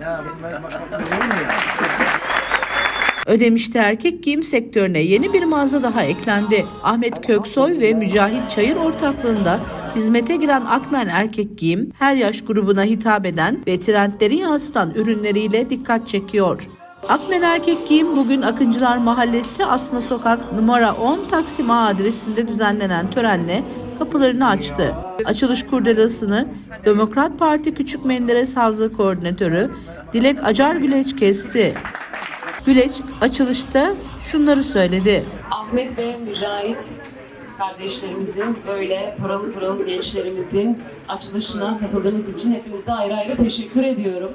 Ya bunlar? Ödemiş'te erkek giyim sektörüne yeni bir mağaza daha eklendi. Ahmet Köksoy ve Mücahit Çayır ortaklığında hizmete giren Akmen Erkek Giyim, her yaş grubuna hitap eden ve trendleri yansıtan ürünleriyle dikkat çekiyor. Akmen Erkek Giyim bugün Akıncılar Mahallesi Asma Sokak numara 10 Taksim A adresinde düzenlenen törenle kapılarını açtı. Açılış kurdelasını Demokrat Parti Küçük Menderes Havza Koordinatörü Dilek Acar Güleç kesti. Güleç açılışta şunları söyledi. Ahmet ve Mücahit kardeşlerimizin böyle pırıl pırıl gençlerimizin açılışına katıldığınız için hepinize ayrı ayrı teşekkür ediyorum.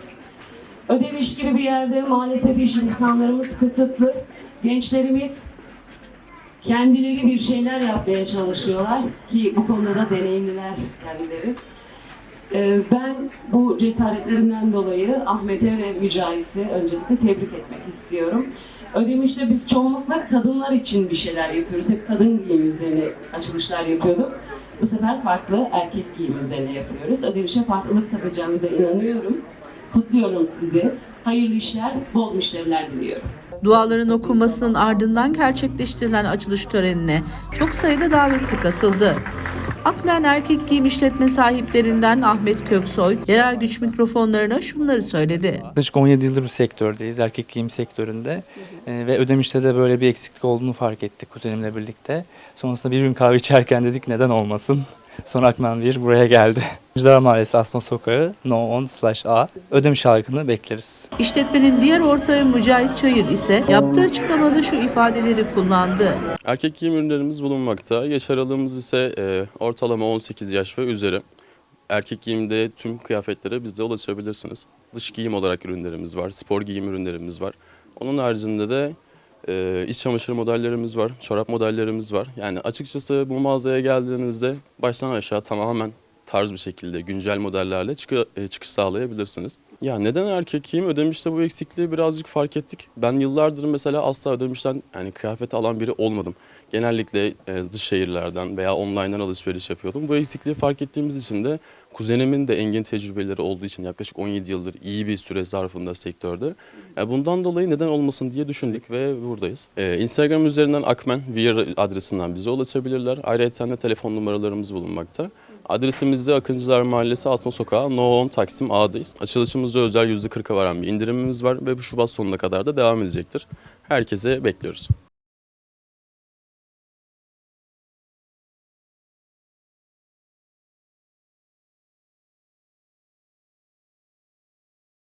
Ödemiş gibi bir yerde maalesef iş imkanlarımız kısıtlı. Gençlerimiz kendileri bir şeyler yapmaya çalışıyorlar ki bu konuda da deneyimliler kendileri. Ee, Ben bu cesaretlerinden dolayı Ahmet'e ve Mücahit'e öncelikle tebrik etmek istiyorum. Ödemiş'te biz çoğunlukla kadınlar için bir şeyler yapıyoruz. Hep kadın giyim üzerine açılışlar yapıyorduk. Bu sefer farklı erkek giyim üzerine yapıyoruz. Ödemiş'e farklılık katacağımıza inanıyorum. Kutluyorum sizi. Hayırlı işler, bol müşteriler diliyorum. Duaların okunmasının ardından gerçekleştirilen açılış törenine çok sayıda davetli katıldı. Akmen Erkek Giyim işletme sahiplerinden Ahmet Köksoy, yerel güç mikrofonlarına şunları söyledi. Yaklaşık 17 yıldır bu sektördeyiz, erkek giyim sektöründe. Ee, ve ödemişte de böyle bir eksiklik olduğunu fark ettik kuzenimle birlikte. Sonrasında bir gün kahve içerken dedik neden olmasın. Sonra Akmen bir buraya geldi. Müjdeler Mahallesi Asma Sokağı No 10 slash A. Ödemiş halkını bekleriz. İşletmenin diğer ortağı Mücahit Çayır ise yaptığı açıklamada şu ifadeleri kullandı. Erkek giyim ürünlerimiz bulunmakta. Yaş aralığımız ise e, ortalama 18 yaş ve üzeri. Erkek giyimde tüm kıyafetlere bizde ulaşabilirsiniz. Dış giyim olarak ürünlerimiz var, spor giyim ürünlerimiz var. Onun haricinde de e, iç çamaşır modellerimiz var, çorap modellerimiz var. Yani açıkçası bu mağazaya geldiğinizde baştan aşağı tamamen tarz bir şekilde güncel modellerle çıkı- e, çıkış sağlayabilirsiniz. Ya neden erkek giyim ödemişte bu eksikliği birazcık fark ettik. Ben yıllardır mesela asla ödemişten yani kıyafet alan biri olmadım. Genellikle e, dış şehirlerden veya online'dan alışveriş yapıyordum. Bu eksikliği fark ettiğimiz için de kuzenimin de engin tecrübeleri olduğu için yaklaşık 17 yıldır iyi bir süre zarfında sektörde. Ya bundan dolayı neden olmasın diye düşündük ve buradayız. E, Instagram üzerinden Akmen Wear adresinden bize ulaşabilirler. Ayrıca de telefon numaralarımız bulunmakta. Adresimiz de Akıncılar Mahallesi Asma Sokağı No 10 Taksim A'dayız. Açılışımızda özel %40'a varan bir indirimimiz var ve bu Şubat sonuna kadar da devam edecektir. Herkese bekliyoruz.